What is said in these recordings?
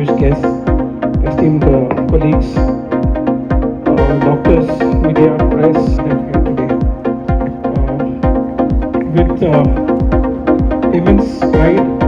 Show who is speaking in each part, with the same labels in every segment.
Speaker 1: distinguished guests, esteemed uh, colleagues, uh, doctors, media, press that here today. Uh, With uh, immense pride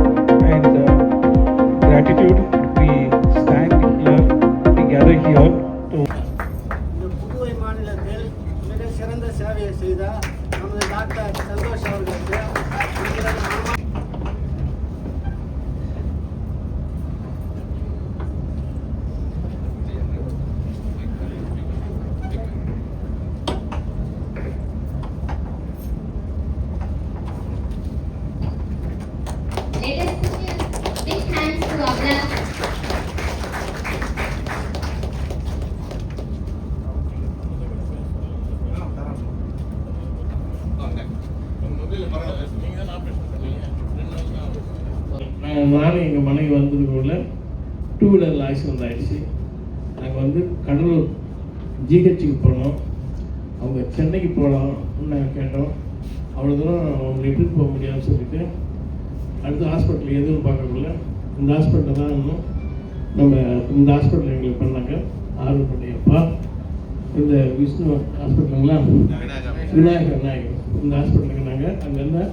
Speaker 2: accident ஆயிடுச்சு நாங்கள் வந்து கடலூர் ஜிஹெச்சுக்கு போனோம். அவங்க சென்னைக்கு போகலாம்னு நாங்கள் கேட்டோம். அவ்வளோ தூரம் அவங்க எப்படி போக முடியாதுன்னு சொல்லிட்டு அடுத்த ஹாஸ்பிட்டல் எதுவும் பார்க்கக்குள்ள இந்த ஹாஸ்பிட்டல் தான் இன்னும் நம்ம இந்த ஹாஸ்பிட்டல் எங்களுக்கு பண்ணாங்க. ஆர்வப்பட்ட அப்பா இந்த விஷ்ணு ஹாஸ்பிட்டலுங்களா விநாயகர் விநாயகர். இந்த ஹாஸ்பிட்டலுக்கு நாங்கள் அங்கேருந்து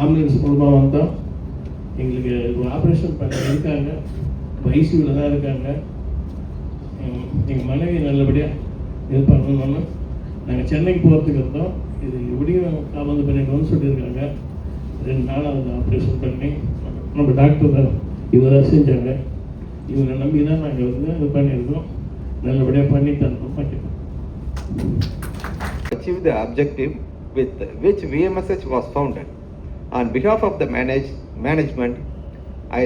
Speaker 2: ஆம்புலன்ஸ் மூலமாக வந்தோம். எங்களுக்கு ஒரு ஆப்ரேஷன் பண்ண இருக்காங்க. ஐசியூவில் தான் இருக்காங்க எங்கள் மனைவி நல்லபடியாக இது பண்ணணும்னு நாங்கள் சென்னைக்கு போகிறதுக்கு இருந்தோம் இது எப்படியும் காபந்து பண்ணிடணும்னு சொல்லியிருக்காங்க. ரெண்டு நாள் அதை ஆப்ரேஷன் பண்ணி நம்ம டாக்டர் தான் இவங்க தான் செஞ்சாங்க. இவங்களை நம்பி தான் நாங்கள் வந்து இது பண்ணியிருக்கோம். நல்லபடியாக பண்ணி தரணும் பண்ணிட்டோம்
Speaker 3: achieve the objective with which VMSH was founded. On behalf of the manage, management, I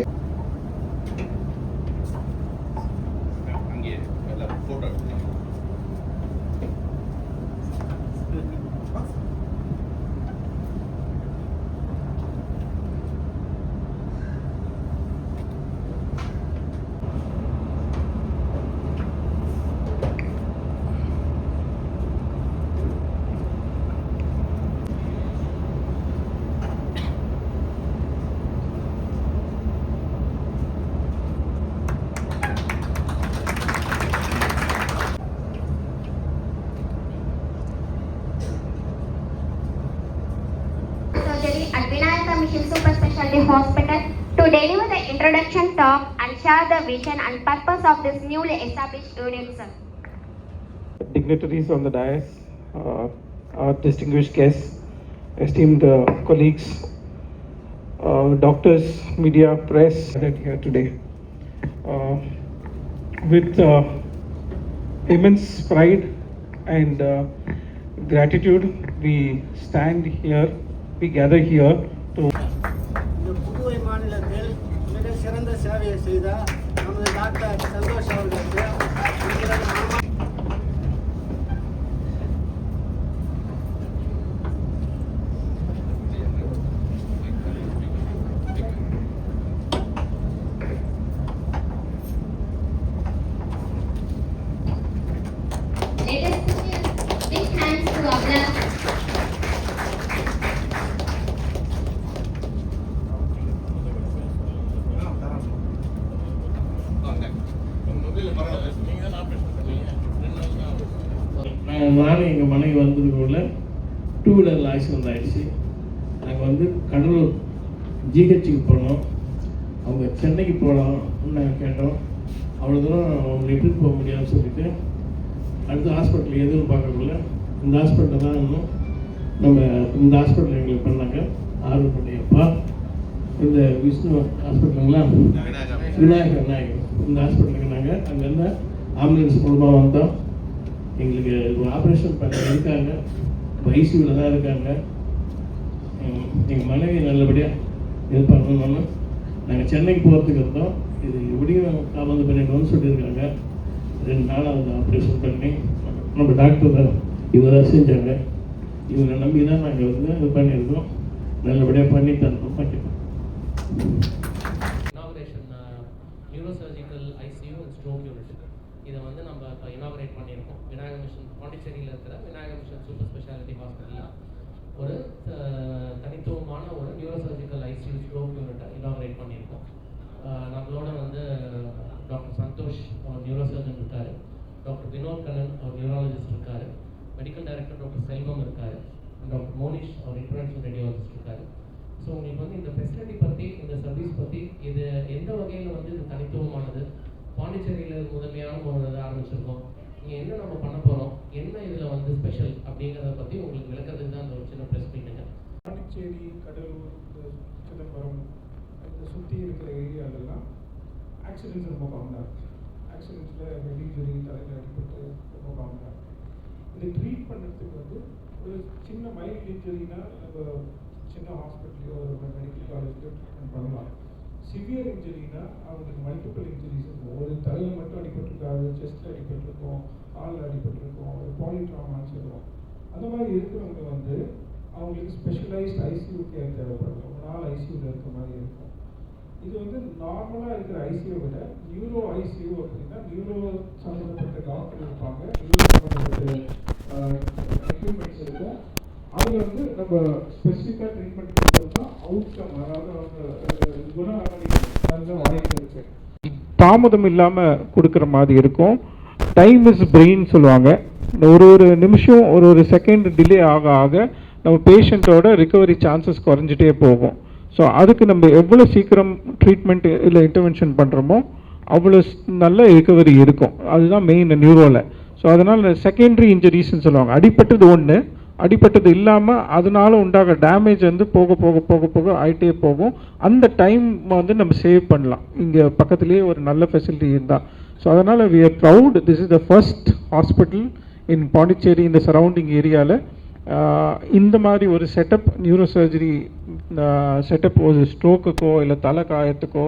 Speaker 4: Mission Super Specialty Hospital to deliver the introduction talk and share the vision and purpose of this newly established unit. sir.
Speaker 1: dignitaries on the dais, uh, our distinguished guests, esteemed uh, colleagues, uh, doctors, media, press that here today. Uh, With uh, immense pride and uh, gratitude, we stand here, we gather here
Speaker 5: சேவையை செய்த நமது doctor Santhosh அவர்களுக்கு
Speaker 2: நானும் எங்கள் மனைவி வந்ததுக்குள்ள two வீலரில் accident ஆயிடுச்சு. நாங்கள் வந்து கடலூர் ஜிஹெச்சுக்கு போனோம். அவங்க சென்னைக்கு போகலாம்னு நாங்கள் கேட்டோம். அவ்வளோ தூரம் அவங்க எப்படி போக முடியாதுன்னு சொல்லிட்டு அடுத்த ஹாஸ்பிட்டல் எதுவும் பார்க்கக்குள்ள இந்த ஹாஸ்பிட்டலில் தான் இன்னும் நம்ம இந்த ஹாஸ்பிட்டல் எங்களுக்கு பண்ணாங்க. ஆர்வப்பட்டி அப்பா இந்த விஷ்ணு ஹாஸ்பிட்டலுங்களா விநாயகர். விநாயகர் இந்த ஹாஸ்பிட்டலுக்கு நாங்கள் அங்கேருந்து ஆம்புலன்ஸ் மூலமாக வந்தோம். எங்களுக்கு ஒரு ஆப்ரேஷன் பண்ண இருக்காங்க. ஐசியூவில் தான் இருக்காங்க. எங்கள் மனைவி நல்லபடியாக இது பண்ணணும்னு நாங்கள் சென்னைக்கு போகிறதுக்கு இருந்தோம். இது எப்படியும் காமந்து பண்ணிடணும்னு சொல்லியிருக்காங்க. ரெண்டு நாள் அந்த ஆப்ரேஷன் பண்ணி நம்ம டாக்டர் தான் இவரை செஞ்சாங்க. இவங்களை நம்பி தான் நாங்கள் வந்து இது பண்ணியிருக்கோம். நல்லபடியாக பண்ணி தரணும் பண்ணிட்டோம்.
Speaker 6: Inauguration neurosurgical ICU stroke unit இதை வந்து நம்ம இப்போ இனாகரேட் பண்ணியிருக்கோம். விநாயகர் மிஷன் பாண்டிச்சேரியில் இருக்கிற விநாயகர் மிஷன் சூப்பர் ஸ்பெஷாலிட்டி ஹாஸ்பிட்டலில் ஒரு தனித்துவமான ஒரு நியூரோசர்ஜிக்கல் ஐசியூ ஸ்ட்ரோக் யூனிட்டை இனாகரேட் பண்ணியிருக்கோம். நம்மளோட வந்து டாக்டர் சந்தோஷ் அவர் நியூரோசர்ஜன் இருக்கார். டாக்டர் வினோத் கண்ணன் அவர் நியூராலஜிஸ்ட் இருக்கார். மெடிக்கல் டைரக்டர் டாக்டர் செல்வம் இருக்கார். டாக்டர் மோனிஷ் அவர் இன்டர்நேஷனல் ரேடியாலஜிஸ்ட் இருக்கார். ஸோ உங்களுக்கு வந்து இந்த ஃபெசிலிட்டி பற்றி இந்த சர்வீஸ் பற்றி இது எந்த வகையில் வந்து இது தனித்துவமானது? பாண்டிச்சேரியில் முதல் வச்சுருக்கோம். நீங்கள் என்ன நம்ம பண்ண போகிறோம் என்ன இதில் வந்து ஸ்பெஷல் அப்படிங்கிறத பற்றி உங்களுக்கு விளக்கறதுக்கு தான் அந்த ஒரு சின்ன ப்ரெஸ் மீட்டுங்க
Speaker 1: பாண்டிச்சேரி கடலூர் இந்த சிதம்பரம் இந்த சுற்றி இருக்கிற ஏரியாலெல்லாம் ஆக்சிடென்ட்ஸ் ரொம்ப காமனாக இருக்குது ஆக்சிடென்ட்ஸில் ஹெட் இன்ஜுரி தலையில் அடிபட்டு ரொம்ப காமனாக இருக்குது இதை ட்ரீட் பண்ணுறதுக்கு வந்து ஒரு சின்ன மைல்டு இன்ஜுரினா நம்ம சின்ன ஹாஸ்பிட்டலையோ ஒரு மெடிக்கல் காலேஜ்லையோ ட்ரீட்மெண்ட் பண்ணலாம். சிவியர் இன்ஜுரினா அவங்களுக்கு மல்டிபிள் இன்ஜுரிஸ் இருக்கும். ஒரு தலையில் மட்டும் அடிபட்டிருக்காது செஸ்ட்டில் அடிபட்டிருக்கும் காலில் அடிபட்டிருக்கும் ஒரு பாலிட்ராமான்னு சொல்லுவோம். அந்த மாதிரி இருக்கிறவங்க வந்து அவங்களுக்கு ஸ்பெஷலைஸ்ட் ஐசியூ கேர் தேவைப்படும் ரொம்ப நாள் ஐசியூவில் இருக்க மாதிரி இருக்கும். இது வந்து நார்மலாக இருக்கிற ஐசியூ விட நியூரோ ஐசியூ அப்படின்னா நியூரோ சம்மந்தப்பட்ட டாக்டர் இருப்பாங்க. நியூரோ சம்மந்தப்பட்ட எக்யூப்மெண்ட்ஸ் இருக்கும். அதில் வந்து நம்ம ஸ்பெசிஃபிக்காக ட்ரீட்மெண்ட் கொடுத்தோம்னா அவுட்கம் அதாவது அவங்க குணம் வாய்ப்பு இருக்கு. தாமதம் இல்லாமல் கொடுக்குற மாதிரி இருக்கும். டைம் இஸ் பிரெயின் சொல்லுவாங்க. ஒரு ஒரு நிமிஷம் ஒரு ஒரு செகண்ட் டிலே ஆக ஆக நம்ம பேஷண்ட்டோட ரிகவரி சான்சஸ் குறைஞ்சிட்டே போகும். ஸோ அதுக்கு நம்ம எவ்வளோ சீக்கிரம் ட்ரீட்மெண்ட் இல்லை இன்டர்வென்ஷன் பண்ணுறோமோ அவ்வளோ நல்ல ரிகவரி இருக்கும். அதுதான் மெயின் நியூரோவில் ஸோ அதனால் செகண்டரி இன்ஜுரிஸ்ன்னு சொல்லுவாங்க. அடிப்பட்டது ஒன்று அடிப்பட்டது இல்லாமல் அதனால உண்டாக டேமேஜ் வந்து போக போக போக போக ஆகிட்டே போகும். அந்த டைம் வந்து நம்ம சேவ் பண்ணலாம். இங்கே பக்கத்துலேயே ஒரு நல்ல ஃபெசிலிட்டி இருந்தால் ஸோ அதனால் we are proud this is the first hospital in Pondicherry இந்த சரௌண்டிங் ஏரியாவில் இந்த மாதிரி ஒரு செட்டப் நியூரோ சர்ஜரி செட்டப் ஒரு ஸ்ட்ரோக்குக்கோ இல்லை தலை காயத்துக்கோ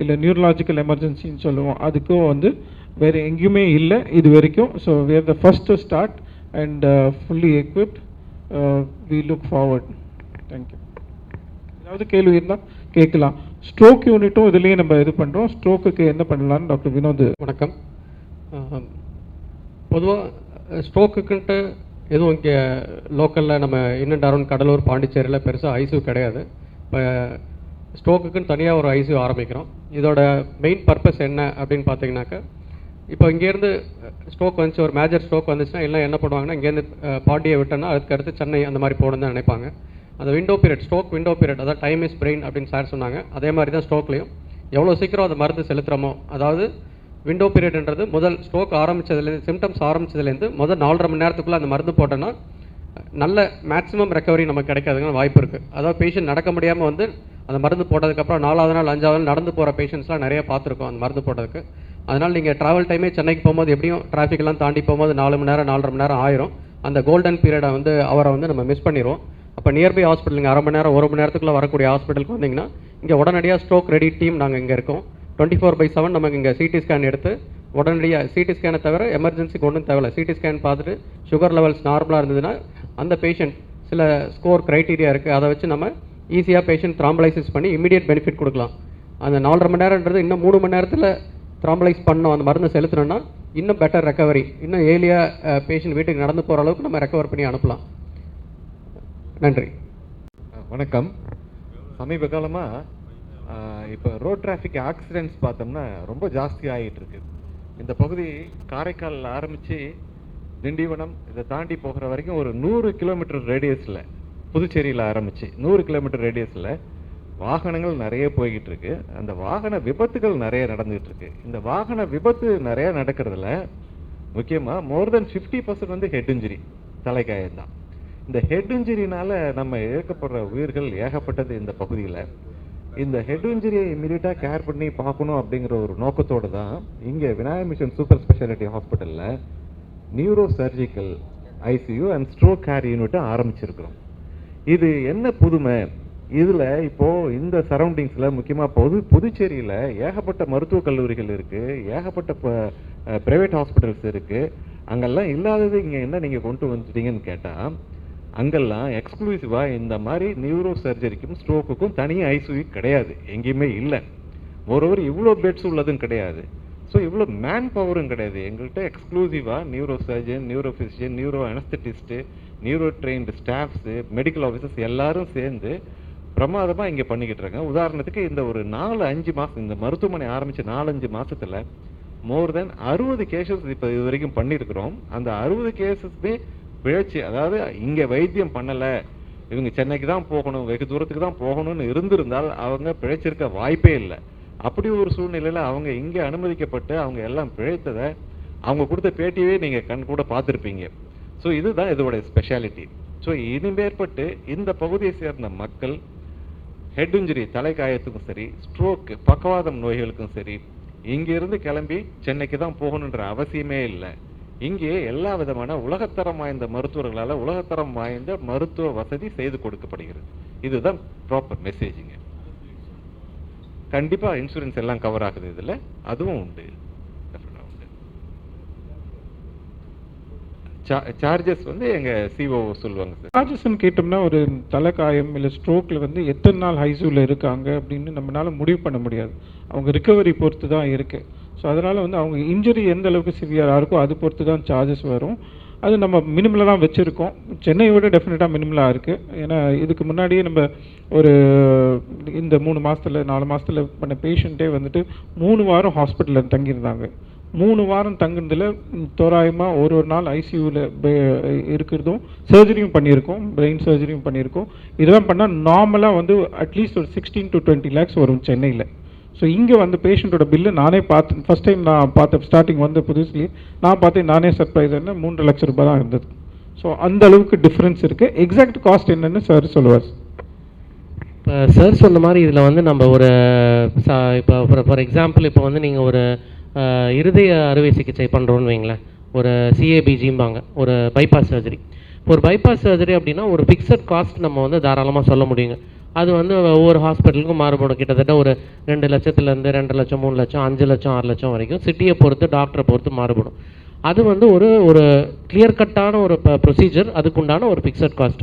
Speaker 1: இல்லை நியூரலாஜிக்கல் எமர்ஜென்சின்னு சொல்லுவோம். அதுக்கோ வந்து வேறு எங்கேயுமே இல்லை இது வரைக்கும். So we are the first start start fully uh, uh, look forward. Thank you. ஏதாவது கேள்வி இருந்தால் கேட்கலாம். ஸ்ட்ரோக் யூனிட்டும் இதுலேயே நம்ம இது பண்ணுறோம் ஸ்ட்ரோக்குக்கு என்ன பண்ணலாம்னு டாக்டர் வினோத்
Speaker 7: வணக்கம். பொதுவாக ஸ்ட்ரோக்குன்ட்டு எதுவும் இங்கே லோக்கலில் நம்ம இன்னும் அரௌண்ட் கடலூர் பாண்டிச்சேரியில் பெருசாக ஐசியூ கிடையாது. இப்போ ஸ்ட்ரோக்குக்குன்னு தனியாக ஒரு ஐசியூ ஆரம்பிக்கிறோம். இதோட மெயின் பர்பஸ் என்ன அப்படின்னு பார்த்தீங்கன்னாக்கா இப்போ இங்கேருந்து ஸ்ட்ரோக் வந்துச்சு ஒரு மேஜர் ஸ்ட்ரோக் வந்துச்சுன்னா எல்லாம் என்ன பண்ணுவாங்கன்னா இங்கேருந்து பாண்டியை விட்டோன்னா அதுக்கு அடுத்து சென்னை அந்த மாதிரி போகணும்னு தான் நினைப்பாங்க. அந்த window period stroke window period அதாவது டைம் இஸ் பிரெயின் அப்படின்னு சார் சொன்னாங்க. அதே மாதிரி தான் ஸ்ட்ரோக்லையும் எவ்வளோ சீக்கிரம் அந்த மருந்து செலுத்துகிறோமோ அதாவது விண்டோ பீரியட்ன்றது முதல் ஸ்ட்ரோக் ஆரம்பித்ததுலேருந்து சிம்டம்ஸ் ஆரம்பிச்சதுலேருந்து முதல் நாலரை மணி நேரத்துக்குள்ளே அந்த மருந்து போட்டோன்னா நல்ல மேக்ஸிமம் ரெக்கவரி நமக்கு கிடைக்கிறதுக்கு வாய்ப்பு இருக்குது அதாவது பேஷண்ட் நடக்க முடியாமல் வந்து அந்த மருந்து போட்டதுக்கப்புறம் நாலாவது நாள் அஞ்சாவது நாள் நடந்து போகிற பேஷண்ட்ஸ்லாம் நிறைய பார்த்துருக்கோம் அந்த மருந்து போட்டதுக்கு. அதனால் நீங்கள் ட்ராவல் டைமே சென்னைக்கு போகும்போது எப்படியும் டிராஃபிக்லாம் தாண்டி போகும்போது நாலு மணி நேரம் நாலரை மணி நேரம் ஆயிரும். அந்த கோல்டன் பீரியடை வந்து அவரை வந்து நம்ம மிஸ் பண்ணிடுவோம் அப்போ நியர்பை ஹாஸ்பிட்டல் நீங்கள் அரை மணி நேரம் ஒரு மணி நேரத்துக்குள்ளே வரக்கூடிய ஹாஸ்பிட்டலுக்கு வந்தீங்கன்னா இங்கே உடனடியாக ஸ்ட்ரோக் ரெடி டீம் நாங்கள் இங்கே இருக்கோம். டுவெண்ட்டி ஃபோர் பை செவன் நமக்கு இங்கே சிடி ஸ்கேன் எடுத்து உடனடியாக சிடி ஸ்கேனை தவிர எமர்ஜென்சிக்கு ஒன்றும் தேவையில்ல. சிடி ஸ்கேன் பார்த்துட்டு சுகர் லெவல்ஸ் நார்மலாக இருந்ததுன்னா அந்த பேஷண்ட் சில ஸ்கோர் க்ரைட்டீரியா இருக்குது அதை வச்சு நம்ம ஈஸியாக பேஷண்ட் த்ராம்பலைசிஸ் பண்ணி இமீடியட் பெனிஃபிட் கொடுக்கலாம். அந்த நாலரை மணி நேரன்றது இன்னும் மூணு மணி நேரத்தில் த்ராம்பலைஸ் பண்ணோம் அந்த மருந்து செலுத்தணும்னா இன்னும் பெட்டர் ரெக்கவரி இன்னும் ஏர்லியாக பேஷண்ட் வீட்டுக்கு நடந்து போகிற அளவுக்கு நம்ம ரெக்கவர் பண்ணி அனுப்பலாம். நன்றி.
Speaker 3: வணக்கம். சமீப காலமாக இப்போ ரோட் டிராஃபிக் ஆக்சிடென்ட்ஸ் பார்த்தோம்னா ரொம்ப ஜாஸ்தி ஆகிட்டு இருக்கு. இந்த பகுதி காரைக்காலில் ஆரம்பித்து திண்டிவனம் இதை தாண்டி போகிற வரைக்கும் ஒரு நூறு கிலோமீட்டர் ரேடியஸில் புதுச்சேரியில் ஆரம்பித்து நூறு கிலோமீட்டர் ரேடியஸில் வாகனங்கள் நிறைய போய்கிட்டு இருக்கு அந்த வாகன விபத்துகள் நிறைய நடந்துகிட்டு இருக்கு இந்த வாகன விபத்து நிறைய நடக்கிறதுல முக்கியமாக மோர் தென் ஃபிஃப்டி பர்சன்ட் வந்து ஹெட் இன்ஜுரி தலைக்காயம் தான் இந்த ஹெட் இன்ஜுரினால நம்ம இழக்கப்படுற உயிர்கள் ஏகப்பட்டது இந்த பகுதியில். இந்த ஹெட் இன்ஜுரியை இமீடியட்டாக கேர் பண்ணி பார்க்கணும் அப்படிங்கிற ஒரு நோக்கத்தோடு தான் இங்கே விநாயக மிஷன் சூப்பர் ஸ்பெஷாலிட்டி ஹாஸ்பிட்டலில் neuro surgical ICU and stroke care யூனிட்டை ஆரம்பிச்சிருக்கிறோம். இது என்ன புதுமை? இதில் இப்போது இந்த சரௌண்டிங்ஸில் முக்கியமாக பொது புதுச்சேரியில் ஏகப்பட்ட மருத்துவக் கல்லூரிகள் இருக்குது ஏகப்பட்ட ப்ரைவேட் ஹாஸ்பிட்டல்ஸ் இருக்குது அங்கெல்லாம் இல்லாதது இங்கே என்ன நீங்கள் கொண்டு வந்துட்டீங்கன்னு கேட்டால் அங்கெல்லாம் எக்ஸ்க்ளூசிவாக இந்த மாதிரி நியூரோ சர்ஜரிக்கும் ஸ்ட்ரோக்குக்கும் தனியாக ஐசியூ கிடையாது. எங்கேயுமே இல்லை. ஒருவர் இவ்வளோ பெட்ஸ் உள்ளதும் கிடையாது. ஸோ இவ்வளோ மேன் பவரும் கிடையாது. எங்கள்கிட்ட எக்ஸ்க்ளூசிவாக neuro surgeon neuro physician neuro anaesthetist neuro trained staffs medical officers எல்லாரும் சேர்ந்து பிரமாதமாக இங்கே பண்ணிக்கிட்டு இருக்காங்க. உதாரணத்துக்கு இந்த ஒரு நாலு அஞ்சு மாதம் இந்த மருத்துவமனை ஆரம்பித்த நாலஞ்சு மாதத்தில் மோர் தென் அறுபது கேசஸ் இப்போ இது வரைக்கும் பண்ணியிருக்கிறோம் அந்த அறுபது கேசஸ்மே பிழைச்சி அதாவது இங்கே வைத்தியம் பண்ணலை இவங்க சென்னைக்கு தான் போகணும் வெகு தூரத்துக்கு தான் போகணும்னு இருந்திருந்தால் அவங்க பிழைச்சிருக்க வாய்ப்பே இல்லை. அப்படி ஒரு சூழ்நிலையில் அவங்க இங்கே அனுமதிக்கப்பட்டு அவங்க எல்லாம் பிழைத்ததை அவங்க கொடுத்த பேட்டியவே நீங்கள் கண் கூட பார்த்துருப்பீங்க. ஸோ இதுதான் இதோட ஸ்பெஷாலிட்டி ஸோ இனிமேற்பட்டு இந்த பகுதியை சேர்ந்த மக்கள் ஹெட் இன்ஜுரி தலைக்காயத்துக்கும் சரி ஸ்ட்ரோக்கு பக்கவாதம் நோய்களுக்கும் சரி இங்கிருந்து கிளம்பி சென்னைக்கு தான் போகணுன்ற அவசியமே இல்லை. இங்கே எல்லா விதமான உலகத்தரம் வாய்ந்த மருத்துவர்களால் உலகத்தரம் வாய்ந்த மருத்துவ வசதி செய்து கொடுக்கப்படுகிறது. இதுதான் ப்ராப்பர் மெசேஜிங்க கண்டிப்பாக இன்சூரன்ஸ் எல்லாம் கவர் ஆகுது இதில். அதுவும் உண்டு Definitely உண்டு சார்ஜஸ் வந்து எங்கள் சிஓ சொல்லுவாங்க சார்.
Speaker 1: சார்ஜஸ்ன்னு கேட்டோம்னா ஒரு தலைக்காயம் இல்லை ஸ்ட்ரோக்கில் வந்து எத்தனை நாள் ஹைசூவில் இருக்காங்க அப்படின்னு நம்மளால முடிவு பண்ண முடியாது. அவங்க ரிக்கவரி பொறுத்து தான் இருக்குது ஸோ அதனால் வந்து அவங்க இன்ஜுரி எந்த அளவுக்கு சிவியராக இருக்கோ அது பொறுத்து தான் சார்ஜஸ் வரும். அது நம்ம மினிமலாக தான் வச்சுருக்கோம். சென்னையை விட டெஃபினட்டாக மினிமலாக இருக்குது ஏன்னா இதுக்கு முன்னாடியே நம்ம ஒரு இந்த மூணு மாதத்துல நாலு மாதத்துல பண்ண பேஷண்ட்டே வந்துட்டு மூணு வாரம் ஹாஸ்பிட்டலில் தங்கியிருந்தாங்க. மூணு வாரம் தங்குனதில் தோராயமாக ஒரு ஒரு நாள் ஐசியூவில் இருக்கிறதும் சர்ஜரியும் பண்ணியிருக்கோம் பிரெயின் சர்ஜரியும் பண்ணியிருக்கோம். இதெல்லாம் பண்ணால் நார்மலாக வந்து அட்லீஸ்ட் ஒரு சிக்ஸ்டீன் டு டுவெண்ட்டி லேக்ஸ் வரும் சென்னையில். ஸோ இங்கே வந்து பேஷண்ட்டோட பில்லு நானே பார்த்து ஃபஸ்ட் டைம் நான் பார்த்த ஸ்டார்டிங் வந்த புதுசுலேயே நான் பார்த்தேன் நானே சர்ப்ரைஸ் என்ன மூன்று லட்சம் ரூபாய் தான் இருந்தது. ஸோ அந்த அளவுக்கு டிஃப்ரென்ஸ் இருக்குது எக்ஸாக்ட் காஸ்ட் என்னன்னு சார் சொல்லுவார்.
Speaker 6: இப்போ சார் சொன்ன மாதிரி இதில் வந்து நம்ம ஒரு இப்போ ஃபார் எக்ஸாம்பிள் இப்போ வந்து நீங்கள் ஒரு இருதய அறுவை சிகிச்சை பண்ணுறோன்னு வைங்களேன். ஒரு சிஏபிஜிம்பாங்க ஒரு பைபாஸ் சர்ஜரி இப்போ ஒரு பைபாஸ் சர்ஜரி அப்படின்னா ஒரு ஃபிக்ஸட் காஸ்ட் நம்ம வந்து தாராளமாக சொல்ல முடியுங்க. அது வந்து ஒவ்வொரு ஹாஸ்பிட்டலுக்கும் மாறுபடும். கிட்டத்தட்ட ஒரு ரெண்டு லட்சத்துலேருந்து ரெண்டு லட்சம் மூணு லட்சம் அஞ்சு லட்சம் ஆறு லட்சம் வரைக்கும் சிட்டியை பொறுத்து டாக்டரை பொறுத்து மாறுபடும். அது வந்து ஒரு ஒரு கிளியர் கட்டான ஒரு ப்ரொசீஜர் அதுக்குண்டான ஒரு ஃபிக்ஸட் காஸ்ட்